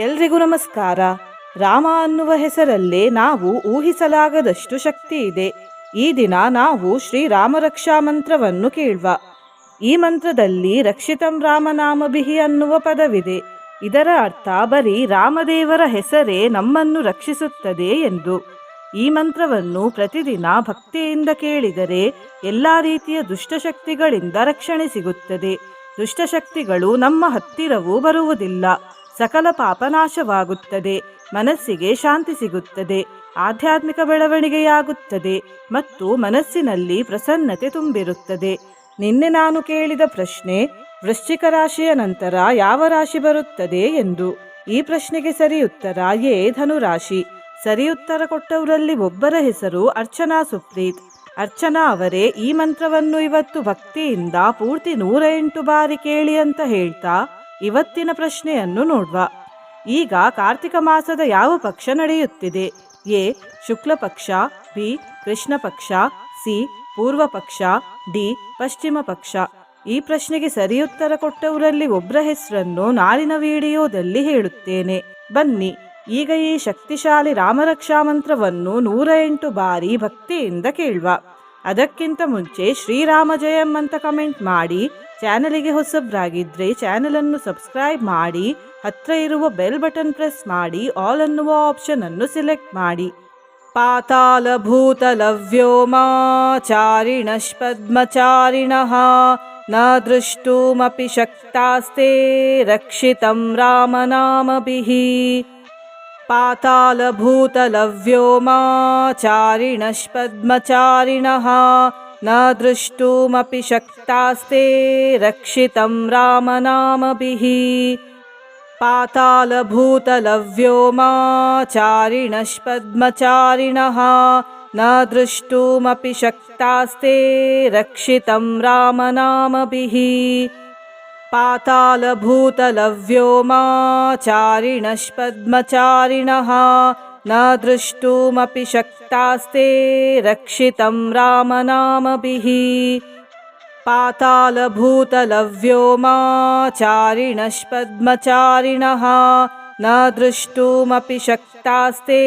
ಎಲ್ರಿಗೂ ನಮಸ್ಕಾರ. ರಾಮ ಅನ್ನುವ ಹೆಸರಲ್ಲೇ ನಾವು ಊಹಿಸಲಾಗದಷ್ಟು ಶಕ್ತಿ ಇದೆ. ಈ ದಿನ ನಾವು ಶ್ರೀ ರಾಮರಕ್ಷಾ ಮಂತ್ರವನ್ನು ಕೇಳುವ. ಈ ಮಂತ್ರದಲ್ಲಿ ರಕ್ಷಿತಂ ರಾಮನಾಮಭಿಹಿ ಅನ್ನುವ ಪದವಿದೆ. ಇದರ ಅರ್ಥ ಬರೀ ರಾಮದೇವರ ಹೆಸರೇ ನಮ್ಮನ್ನು ರಕ್ಷಿಸುತ್ತದೆ ಎಂದು. ಈ ಮಂತ್ರವನ್ನು ಪ್ರತಿದಿನ ಭಕ್ತಿಯಿಂದ ಕೇಳಿದರೆ ಎಲ್ಲ ರೀತಿಯ ದುಷ್ಟಶಕ್ತಿಗಳಿಂದ ರಕ್ಷಣೆ ಸಿಗುತ್ತದೆ. ದುಷ್ಟಶಕ್ತಿಗಳು ನಮ್ಮ ಹತ್ತಿರವೂ ಬರುವುದಿಲ್ಲ. ಸಕಲ ಪಾಪನಾಶವಾಗುತ್ತದೆ. ಮನಸ್ಸಿಗೆ ಶಾಂತಿ ಸಿಗುತ್ತದೆ. ಆಧ್ಯಾತ್ಮಿಕ ಬೆಳವಣಿಗೆಯಾಗುತ್ತದೆ ಮತ್ತು ಮನಸ್ಸಿನಲ್ಲಿ ಪ್ರಸನ್ನತೆ ತುಂಬಿರುತ್ತದೆ. ನಿನ್ನೆ ನಾನು ಕೇಳಿದ ಪ್ರಶ್ನೆ, ವೃಶ್ಚಿಕ ರಾಶಿಯ ನಂತರ ಯಾವ ರಾಶಿ ಬರುತ್ತದೆ ಎಂದು? ಈ ಪ್ರಶ್ನೆಗೆ ಸರಿ ಉತ್ತರ ಏ ಧನುರಾಶಿ. ಸರಿ ಉತ್ತರ ಕೊಟ್ಟವರಲ್ಲಿ ಒಬ್ಬರ ಹೆಸರು ಅರ್ಚನಾ ಸುಪ್ರೀತ್. ಅರ್ಚನಾ ಅವರೇ, ಈ ಮಂತ್ರವನ್ನು ಇವತ್ತು ಭಕ್ತಿಯಿಂದ ಪೂರ್ತಿ ನೂರ ಎಂಟು ಬಾರಿ ಕೇಳಿ ಅಂತ ಹೇಳ್ತಾ ಇವತ್ತಿನ ಪ್ರಶ್ನೆಯನ್ನು ನೋಡುವ. ಈಗ ಕಾರ್ತಿಕ ಮಾಸದ ಯಾವ ಪಕ್ಷ ನಡೆಯುತ್ತಿದೆ? ಎ, ಶುಕ್ಲ ಪಕ್ಷ, ಬಿ, ಕೃಷ್ಣ ಪಕ್ಷ, ಸಿ, ಪೂರ್ವ ಪಕ್ಷ, ಡಿ, ಪಶ್ಚಿಮ ಪಕ್ಷ. ಈ ಪ್ರಶ್ನೆಗೆ ಸರಿ ಉತ್ತರ ಕೊಟ್ಟವರಲ್ಲಿ ಒಬ್ಬರ ಹೆಸರನ್ನು ನಾಳಿನ ವಿಡಿಯೋದಲ್ಲಿ ಹೇಳುತ್ತೇನೆ. ಬನ್ನಿ, ಈಗ ಈ ಶಕ್ತಿಶಾಲಿ ರಾಮರಕ್ಷಾ ಮಂತ್ರವನ್ನು ನೂರ ಎಂಟು ಬಾರಿ ಭಕ್ತಿಯಿಂದ ಕೇಳುವ. ಅದಕ್ಕಿಂತ ಮುಂಚೆ ಶ್ರೀರಾಮ ಜಯಂ ಅಂತ ಕಮೆಂಟ್ ಮಾಡಿ ಚಾನಲಿಗೆ ಹೊಸಬ್ರಾಗಿದ್ರೆ ಚಾನಲನ್ನು ಸಬ್ಸ್ಕ್ರೈಬ್ ಮಾಡಿ ಹತ್ರ ಇರುವ ಬೆಲ್ ಬಟನ್ ಪ್ರೆಸ್ ಮಾಡಿ ಆಲ್ ಅನ್ನುವ ಆಪ್ಷನ್ ಅನ್ನು ಸಿಲೆಕ್ಟ್ ಮಾಡಿ ಪಾತಾಳ ಭೂತಲ ವ್ಯೋಮಾಚಾರಿಣಃ ನ ದೃಷ್ಟುಮಪಿ ಶಕ್ತಾಸ್ತೆ ರಕ್ಷಿತಂ ರಾಮನಾಮಭಿಃ पातालभूतलव्योमाचारिणः न दृष्टुमपि शक्तास्ते रक्षितं रामनामभिः। पातालभूतलव्योमाचारिणः न दृष्टुमपि शक्तास्ते रक्षितं रामनामभिः। पातालभूतलव्योमाचारिणः न दृष्टुमपि शक्तास्ते रक्षितं रामनामभिः। पातालभूतलव्योमाचारिणः न दृष्टुमपि शक्तास्ते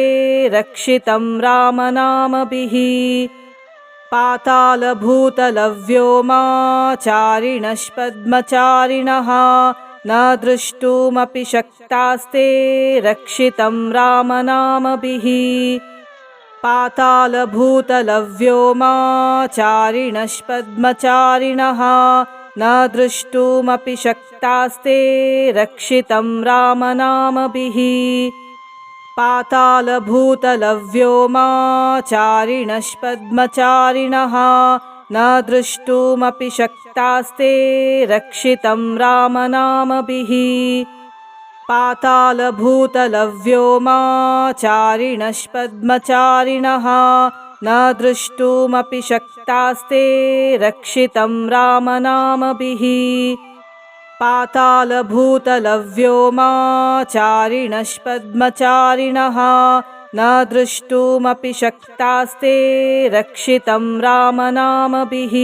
रक्षितं रामनामभिः। पातालभूतलव्योमाचारिणः न दृष्टुमपि शक्तास्ते रक्षितं रामनामभिः। पातालभूतलव्योमाचारिणः न दृष्टुमपि शक्तास्ते रक्षितं रामनामभिः। पातालभूतलव्योमाचारिणः न दृष्टुमपि शक्तास्ते रक्षितं रामनामभिः पातालभूतलव्योमाचारिणः न दृष्टुमपि शक्तास्ते रक्षितं रामनामभिः पातालभूतलव्योमाचारिणः न दृष्टुमपि शक्तास्ते रक्षितं रामनामभिः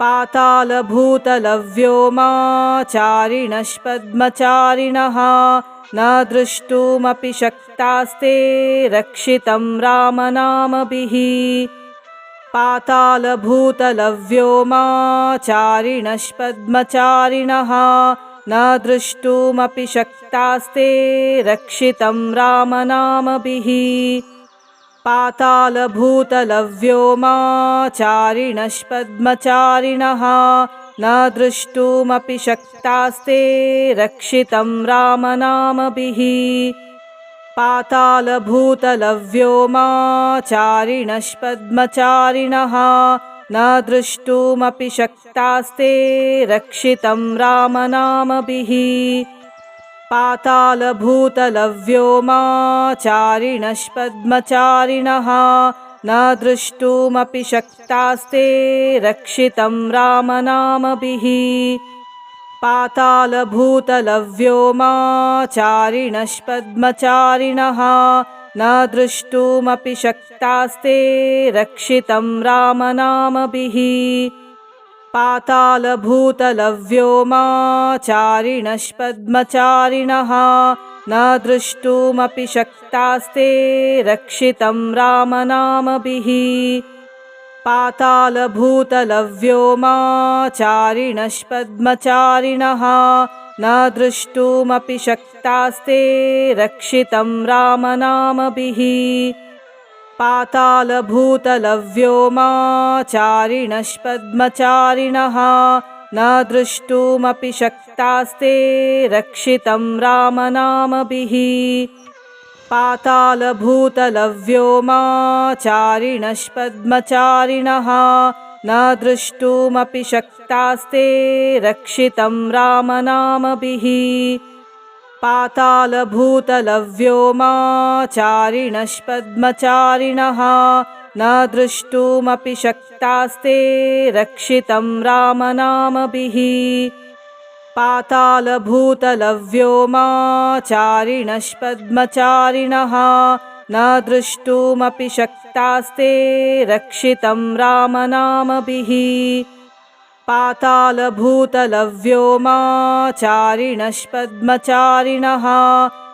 पातालभूतलव्योमाचारिणः न दृष्टुमपि शक्तास्ते रक्षितं रामनामभिः। पातालभूतलव्योमाचारिणः न दृष्टुमपि शक्तास्ते रक्षितं रामनामभिः पातालभूतलव्योमाचारिणः न दृष्टुमपि शक्तास्ते रक्षितं रामनामभिः। पातालभूतलव्योमाचारिणः न दृष्टुमपि शक्तास्ते रक्षितं रामनामभिः पातालभूतलव्योमाचारिणः न दृष्टुमपि शक्तास्ते रक्षितं रामनामभिः। पातालभूतलव्योमाचारिणः न दृष्टुमपि शक्तास्ते रक्षितं रामनामभिः पातालभूतलव्योमाचारिणः न द्रष्टुमपि शक्तास्ते रक्षितं रामनामभिः। पातालभूतलव्योमाचारिणः न द्रष्टुमपि शक्तास्ते रक्षितं रामनामभिः पातालभूतलव्योमाचारिणः न द्रष्टुमपि शक्तास्ते रक्षितं रामनामभिः। पातालभूतलव्योमाचारिणः न द्रष्टुमपि शक्तास्ते रक्षितं रामनामभिः पातालभूतलव्योमाचारिणः न द्रष्टुमपि शक्तास्ते रक्षितं रामनामभिः। पातालभूतलव्योमाचारिणः न द्रष्टुमपि शक्तास्ते रक्षितं रामनामभिः पातालभूतलव्योमाचारिणः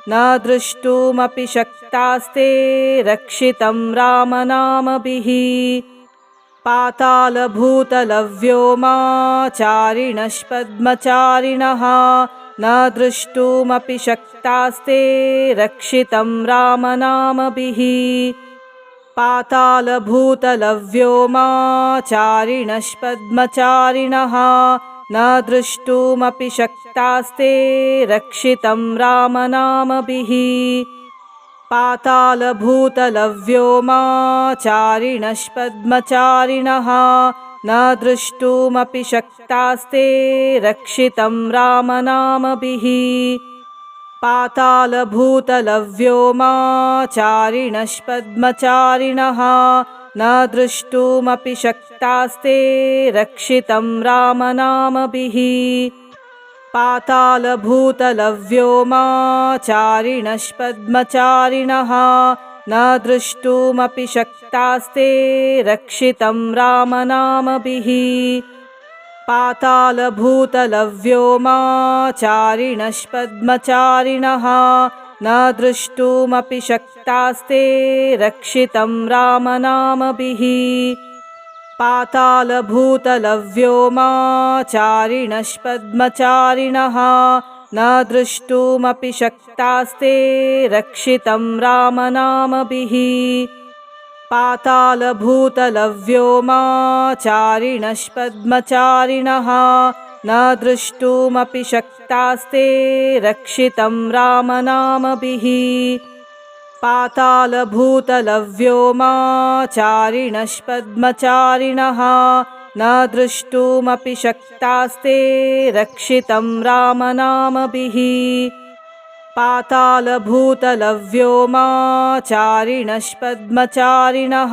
न द्रष्टुमपि शक्तास्ते रक्षितं रामनामभिः। पातालभूतलव्योमाचारिणः न द्रष्टुमपि शक्तास्ते रक्षितं रामनामभिः पातालभूतलव्योमाचारिणः न द्रष्टुमपि शक्तास्ते रक्षितं रामनामभिः। पातालभूतलव्योमाचारिणः न द्रष्टुमपि शक्तास्ते रक्षितं रामनामभिः पातालभूतलव्योमाचारिणः न द्रष्टुमपि शक्तास्ते रक्षितं रामनामभिः। पातालभूतलव्योमाचारिणः न द्रष्टुमपि शक्तास्ते रक्षितं रामनामभिः पातालभूतलव्योमाचारिणः न द्रष्टुमपि शक्तास्ते रक्षितं रामनामभिः। पातालभूतलव्योमाचारिणः न द्रष्टुमपि शक्तास्ते रक्षितं रामनामभिः पातालभूतलव्योमाचारिणः न द्रष्टुमपि शक्तास्ते रक्षितं रामनामभिः। पातालभूतलव्योमाचारिणः न द्रष्टुमपि शक्तास्ते रक्षितं रामनामभिः पातालभूतलव्योमाचारिणः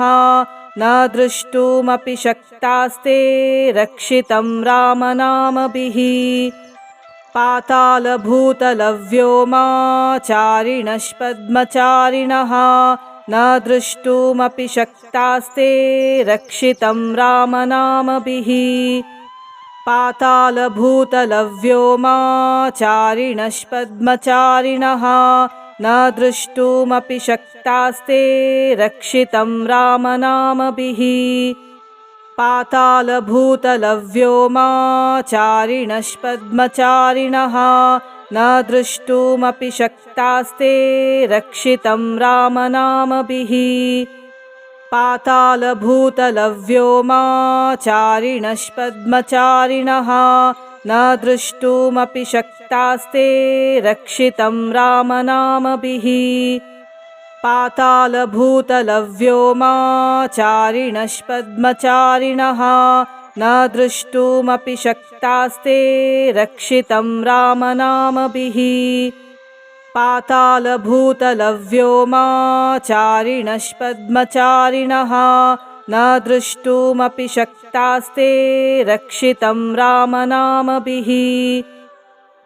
न द्रष्टुमपि शक्तास्ते रक्षितं रामनामभिः। पातालभूतलव्योमाचारिणः न द्रष्टुमपि शक्तास्ते रक्षितं रामनामभिः पातालभूतलव्योमाचारिणः न द्रष्टुमपि शक्तास्ते रक्षितं रामनामभिः। पातालभूतलव्योमाचारिणः न द्रष्टुमपि शक्तास्ते रक्षितं रामनामभिः पातालभूतलव्योमाचारिणः न द्रष्टुमपि शक्तास्ते रक्षितं रामनामभिः। पातालभूतलव्योमाचारिणः न द्रष्टुमपि शक्तास्ते रक्षितं रामनामभिः पातालभूतलव्योमाचारिणः न द्रष्टुमपि शक्तास्ते रक्षितं रामनामभिः।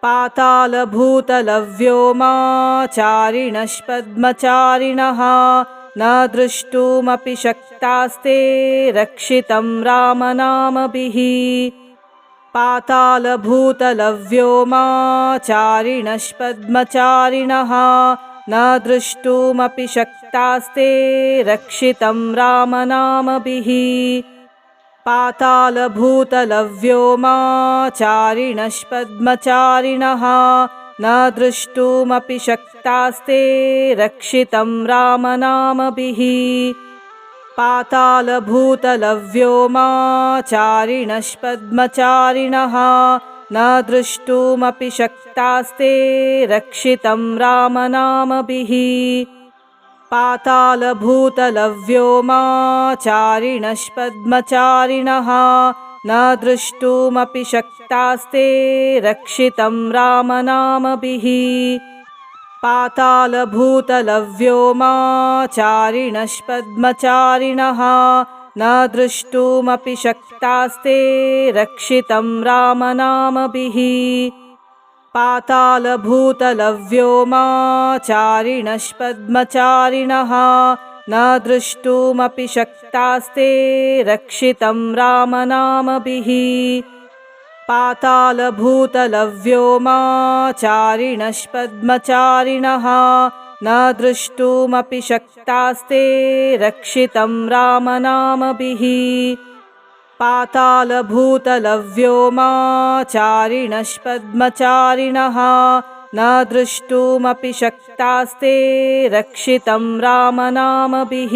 पातालभूतलव्योमाचारिणः न द्रष्टुमपि शक्तास्ते रक्षितं रामनामभिः पातालभूतलव्योमाचारिणष्पद्मचारिणः न द्रष्टुमपि शक्तास्ते रक्षितं रामनामभिः। पातालभूतलव्योमाचारिणष्पद्मचारिणः न द्रष्टुमपि शक्तास्ते रक्षितं रामनामभिः पातालभूतलव्योमाचारिणष्पद्मचारिणः न द्रष्टुमपि शक्तास्ते रक्षितं रामनामभिः। पातालभूतलव्योमाचारिणष्पद्मचारिणः न द्रष्टुमपि शक्तास्ते रक्षितं रामनामभिः पातालभूतलव्योमाचारिणष्पद्मचारिणः न द्रष्टुमपि शक्तास्ते रक्षितं रामनामभिः। पातालभूतलव्योमाचारिणष्पद्मचारिणः न द्रष्टुमपि शक्तास्ते रक्षितं रामनामभिः पातालभूतलव्योमाचारिणष्पद्मचारिणः न द्रष्टुमपि शक्तास्ते रक्षितं रामनामभिः। पातालभूतलव्योमाचारिणष्पद्मचारिणः न द्रष्टुमपि शक्तास्ते रक्षितं रामनामभिः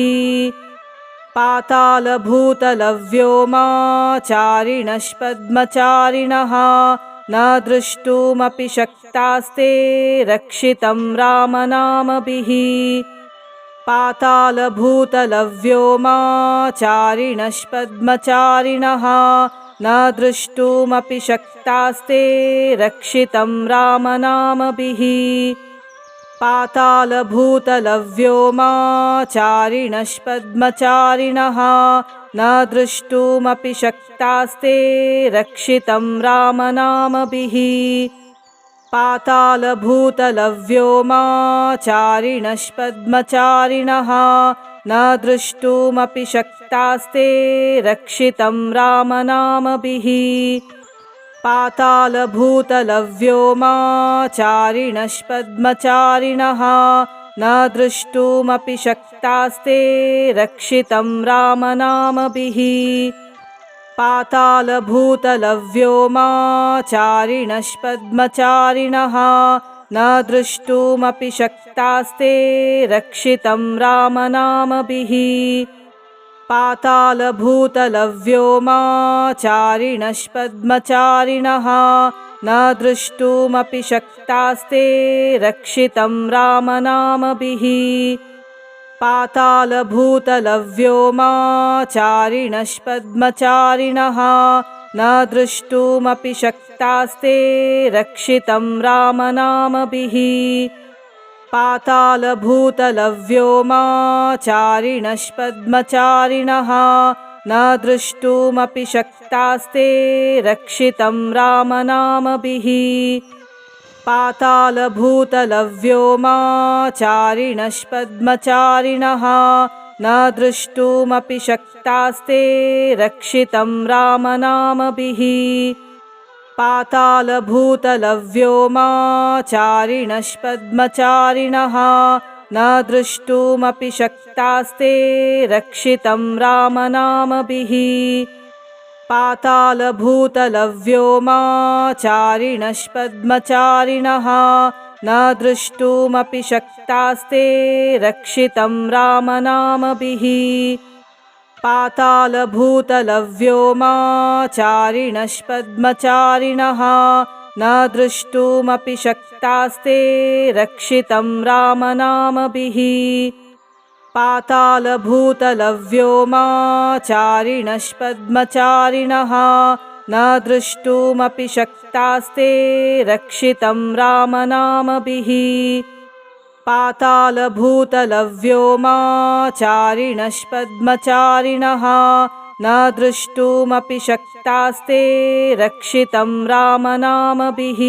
पातालभूतलव्योमाचारिणष्पद्मचारिणः न द्रष्टुमपि शक्तास्ते रक्षितं रामनामभिः। पातालभूतलव्योमाचारिणष्पद्मचारिणः न द्रष्टुमपि शक्तास्ते रक्षितं रामनामभिः पातालभूतलव्योमाचारिणष्पद्मचारिणः न द्रष्टुमपि शक्तास्ते रक्षितं रामनामभिः। पातालभूतलव्योमाचारिणष्पद्मचारिणः न द्रष्टुमपि शक्तास्ते रक्षितं रामनामभिः पातालभूतलव्योमाचारिणष्पद्मचारिणः न द्रष्टुमपि शक्तास्ते रक्षितं रामनामभिः। पातालभूतलव्योमाचारिणष्पद्मचारिणः न द्रष्टुमपि शक्तास्ते रक्षितं रामनामभिः पातालभूतलव्योमाचारिणष्पद्मचारिणः न द्रष्टुमपि शक्तास्ते रक्षितं रामनामभिः। पातालभूतलव्योमाचारिणष्पद्मचारिणः न द्रष्टुमपि शक्तास्ते रक्षितं रामनामभिः पातालभूतलव्योमाचारिणष्पद्मचारिणः न द्रष्टुमपि शक्तास्ते रक्षितं रामनामभिः। पातालभूतलव्योमाचारिणष्पद्मचारिणः न द्रष्टुमपि शक्तास्ते रक्षितं रामनामभिः पातालभूतलव्योमाचारिणष्पद्मचारिणः न द्रष्टुमपि शक्तास्ते रक्षितं रामनामभिः। पातालभूतलव्योमाचारिणष्पद्मचारिणः न द्रष्टुमपि शक्तास्ते रक्षितं रामनामभिः पातालभूतलव्योमाचारिणष्पद्मचारिणः न द्रष्टुमपि शक्तास्ते रक्षितं रामनामभिः। पातालभूतलव्योमाचारिणष्पद्मचारिणः न द्रष्टुमपि शक्तास्ते रक्षितं रामनामभिः पातालभूतलव्योमाचारिणष्पद्मचारिणः न द्रष्टुमपि शक्तास्ते रक्षितं रामनामभिः।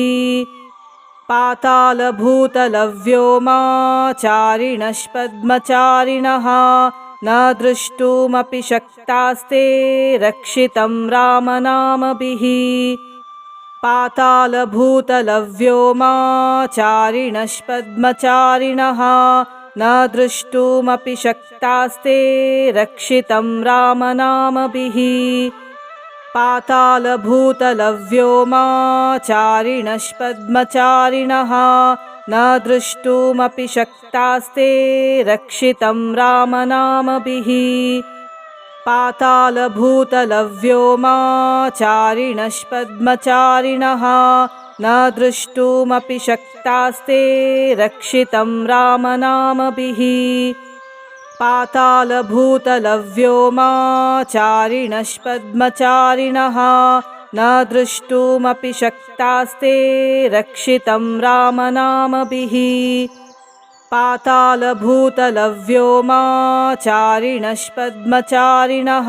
पातालभूतलव्योमाचारिणष्पद्मचारिणः न द्रष्टुमपि शक्तास्ते रक्षितं रामनामभिः पातालभूतलव्योमाचारिणष्पद्मचारिणः न द्रष्टुमपि शक्तास्ते रक्षितं रामनामभिः। पातालभूतलव्योमाचारिणष्पद्मचारिणः न द्रष्टुमपि शक्तास्ते रक्षितं रामनामभिः पातालभूतलव्योमाचारिणष्पद्मचारिणः न द्रष्टुमपि शक्तास्ते रक्षितं रामनामभिः। पातालभूतलव्योमाचारिणष्पद्मचारिणः न द्रष्टुमपि शक्तास्ते रक्षितं रामनामभिः पातालभूतलव्योमाचारिणष्पद्मचारिणः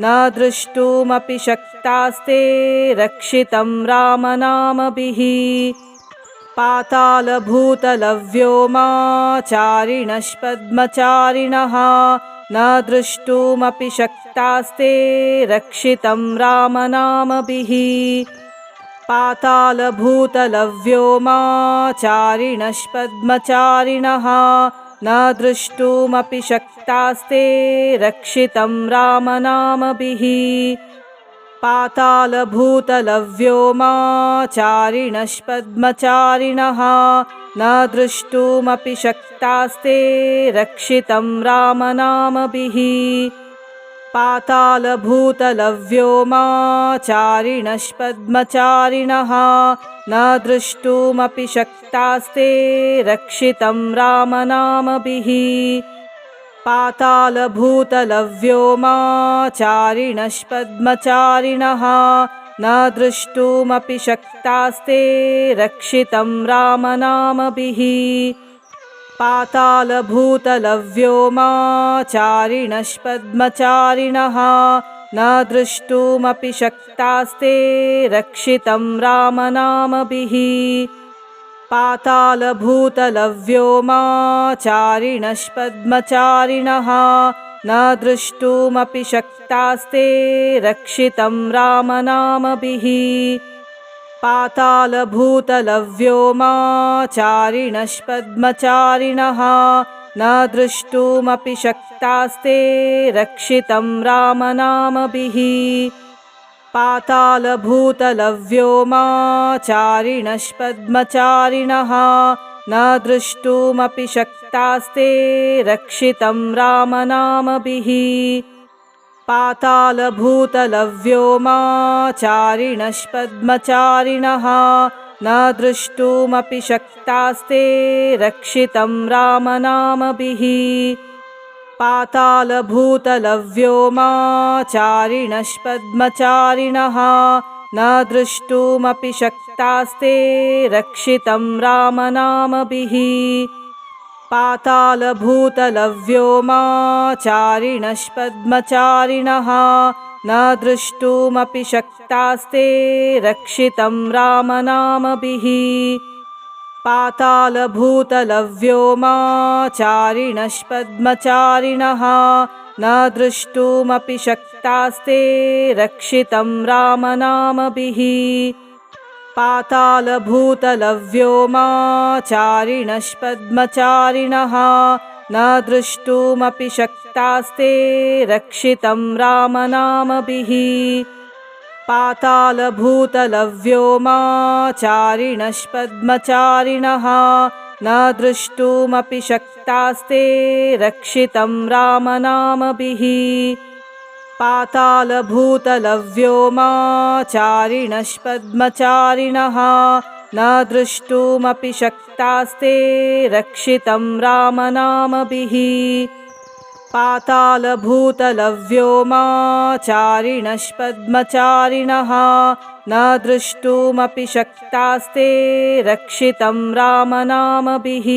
न द्रष्टुमपि शक्तास्ते रक्षितं रामनामभिः। पातालभूतलव्योमाचारिणष्पद्मचारिणः न द्रष्टुमपि शक्तास्ते रक्षितं रामनामभिः पातालभूतलव्योमाचारिणष्पद्मचारिणः न द्रष्टुमपि शक्तास्ते रक्षितं रामनामभिः। पातालभूतलव्योमाचारिणष्पद्मचारिणः न द्रष्टुमपि शक्तास्ते रक्षितं रामनामभिः पातालभूतलव्योमाचारिणष्पद्मचारिणः न द्रष्टुमपि शक्तास्ते रक्षितं रामनामभिः। पातालभूतलव्योमाचारिणष्पद्मचारिणः न द्रष्टुमपि शक्तास्ते रक्षितं रामनामभिः पातालभूतलव्योमाचारिणष्पद्मचारिणः न द्रष्टुमपि शक्तास्ते रक्षितं रामनामभिः। पातालभूतलव्योमाचारिणष्पद्मचारिणः न द्रष्टुमपि शक्तास्ते रक्षितं रामनामभिः पातालभूतलव्योमाचारिणष्पद्मचारिणः न द्रष्टुमपि शक्तास्ते रक्षितं रामनामभिः। पातालभूतलव्योमाचारिणष्पद्मचारिणः न द्रष्टुमपि शक्तास्ते रक्षितं रामनामभिः पातालभूतलव्योमाचारिणष्पद्मचारिणः न द्रष्टुमपि शक्तास्ते रक्षितं रामनामभिः। पातालभूतलव्योमाचारिणष्पद्मचारिणः न द्रष्टुमपि शक्तास्ते रक्षितं रामनामभिः पातालभूतलव्योमाचारिणष्पद्मचारिणः न द्रष्टुमपि शक्तास्ते रक्षितं रामनामभिः। पातालभूतलव्योमाचारिणष्पद्मचारिणः न द्रष्टुमपि शक्तास्ते रक्षितं रामनामभिः पातालभूतलव्योमाचारिणष्पद्मचारिणः न द्रष्टुमपि शक्तास्ते रक्षितं रामनामभिः। पातालभूतलव्योमाचारिणष्पद्मचारिणः न द्रष्टुमपि शक्तास्ते रक्षितं रामनामभिः पातालभूतलव्योमाचारिणष्पद्मचारिणः न द्रष्टुमपि शक्तास्ते रक्षितं रामनामभिः। पातालभूतलव्योमाचारिणष्पद्मचारिणः न द्रष्टुमपि शक्तास्ते रक्षितं रामनामभिः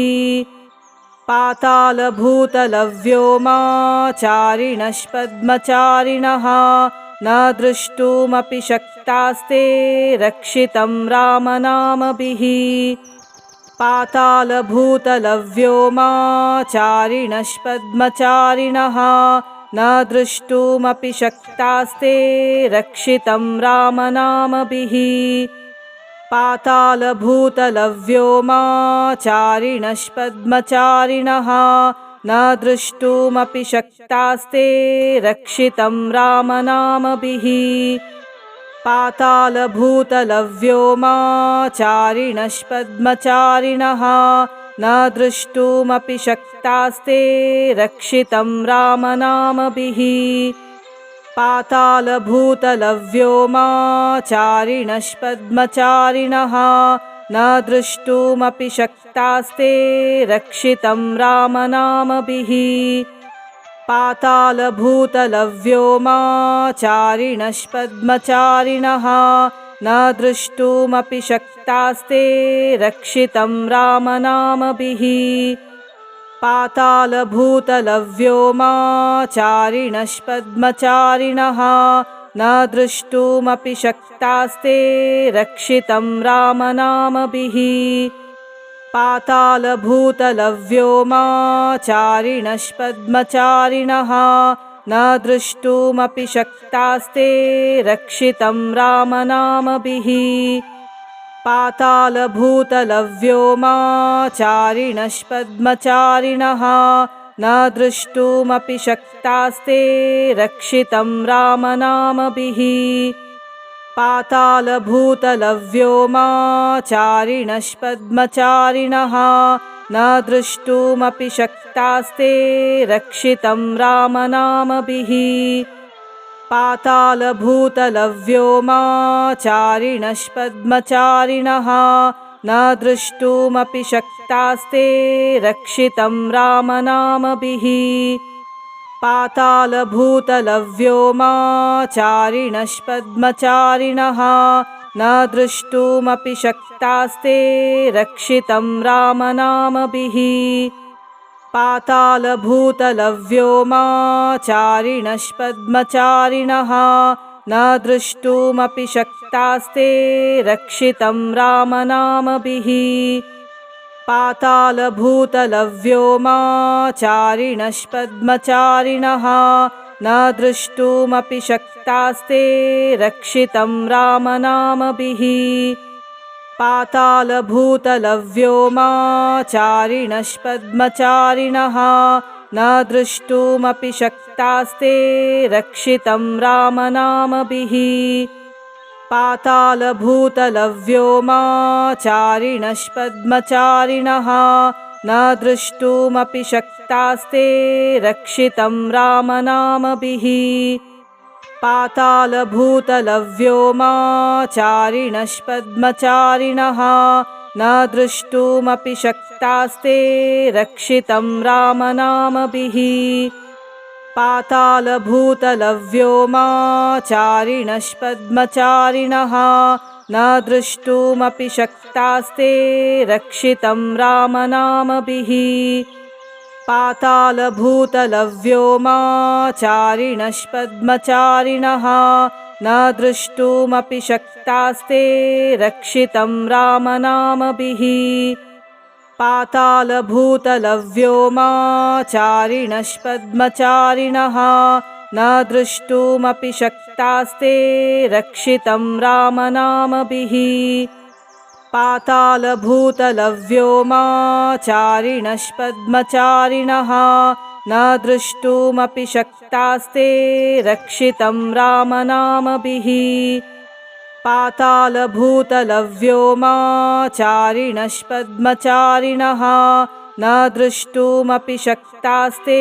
पातालभूतलव्योमाचारिणष्पद्मचारिणः न द्रष्टुमपि शक्तास्ते रक्षितं रामनामभिः। पातालभूतलव्योमाचारिणष्पद्मचारिणः न द्रष्टुमपि शक्तास्ते रक्षितं रामनामभिः पातालभूतलव्योमाचारिणष्पद्मचारिणः न द्रष्टुमपि शक्तास्ते रक्षितं रामनामभिः। पातालभूतलव्योमाचारिणष्पद्मचारिणः न द्रष्टुमपि शक्तास्ते रक्षितं रामनामभिः पातालभूतलव्योमाचारिणष्पद्मचारिणः न द्रष्टुमपि शक्तास्ते रक्षितं रामनामभिः। पातालभूतलव्योमाचारिणष्पद्मचारिणः न द्रष्टुमपि शक्तास्ते रक्षितं रामनामभिः पातालभूतलव्योमाचारिणष्पद्मचारिणः न द्रष्टुमपि शक्तास्ते रक्षितं रामनामभिः। पातालभूतलव्योमाचारिणष्पद्मचारिणः न द्रष्टुमपि शक्तास्ते रक्षितं रामनामभिः पातालभूतलव्योमाचारिणष्पद्मचारिणः न द्रष्टुमपि शक्तास्ते रक्षितं रामनामभिः। पातालभूतलव्योमाचारिणष्पद्मचारिणः न द्रष्टुमपि शक्तास्ते रक्षितं रामनामभिः पातालभूतलव्योमाचारिणष्पद्मचारिणः न द्रष्टुमपि शक्तास्ते रक्षितं रामनामभिः। पातालभूतलव्योमाचारिणष्पद्मचारिणः न द्रष्टुमपि शक्तास्ते रक्षितं रामनामभिः पातालभूतलव्योमाचारिणष्पद्मचारिणः न द्रष्टुमपि शक्तास्ते रक्षितं रामनामभिः। पातालभूतलव्योमाचारिणष्पद्मचारिणः न द्रष्टुमपि शक्तास्ते रक्षितं रामनामभिः पातालभूतलव्योमाचारिणष्पद्मचारिणः न द्रष्टुमपि शक्तास्ते रक्षितं रामनामभिः। पातालभूतलव्योमाचारिणष्पद्मचारिणः न द्रष्टुमपि शक्तास्ते रक्षितं रामनामभिः पातालभूतलव्योमाचारिणष्पद्मचारिणः न द्रष्टुमपि शक्तास्ते रक्षितं रामनामभिः। पातालभूतलव्योमाचारिणष्पद्मचारिणः न द्रष्टुमपि शक्तास्ते रक्षितं रामनामभिः पातालभूतलव्योमाचारिणष्पद्मचारिणः न द्रष्टुमपि शक्तास्ते रक्षितं रामनामभिः। पातालभूतलव्योमाचारिणष्पद्मचारिणः न द्रष्टुमपि शक्तास्ते रक्षितं रामनामभिः पातालभूतलव्योमाचारिणष्पद्मचारिणः न द्रष्टुमपि शक्तास्ते रक्षितं रामनामभिः। पातालभूतलव्योमाचारिणष्पद्मचारिणः न द्रष्टुमपि शक्तास्ते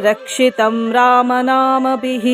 रक्षितं रामनामभिः